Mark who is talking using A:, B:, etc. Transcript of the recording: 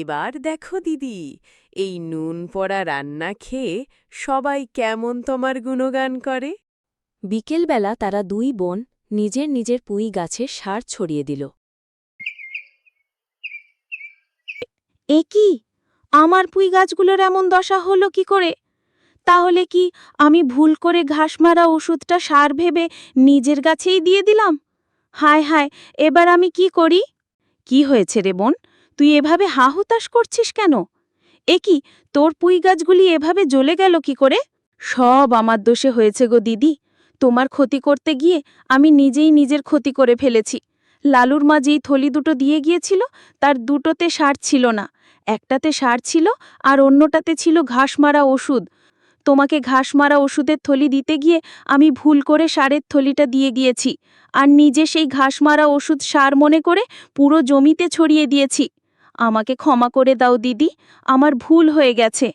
A: এবার দেখো দিদি এই নুন পড়া রান্না খেয়ে সবাই কেমন তোমার গুণগান করে?
B: বিকেলবেলা তারা দুই বোন নিজের নিজের পুঁই গাছে সার ছড়িয়ে দিল।
C: এ কি? আমার পুঁই গাছগুলোর এমন দশা হলো কি করে? তাহলে কি আমি ভুল করে ঘাস মারা ওষুধটা সার ভেবে নিজের গাছেই দিয়ে দিলাম? হায় হায় এবার আমি কি করি? কি হয়েছে রে বোন? তুই এভাবে হাহুতাশ করছিস কেন? এ কি, তোর পুঁই গাছগুলি এভাবে জ্বলে গেল কি করে? সব আমার দোষে হয়েছে গো দিদি। তোমার ক্ষতি করতে গিয়ে আমি নিজেই নিজের ক্ষতি করে ফেলেছি। লালুর মা যেই থলি দুটো দিয়ে গিয়েছিল, তার দুটোতে সার ছিল না। একটাতে সার ছিল আর অন্যটাতে ছিল ঘাস মারা ওষুধ। তোমাকে ঘাস মারা ওষুধের থলি দিতে গিয়ে আমি ভুল করে সারের থলিটা দিয়ে গিয়েছি। আর নিজে সেই ঘাস মারা ওষুধ সার মনে করে পুরো জমিতে ছড়িয়ে দিয়েছি। আমাকে ক্ষমা করে দাও দিদি। আমার ভুল হয়ে গেছে।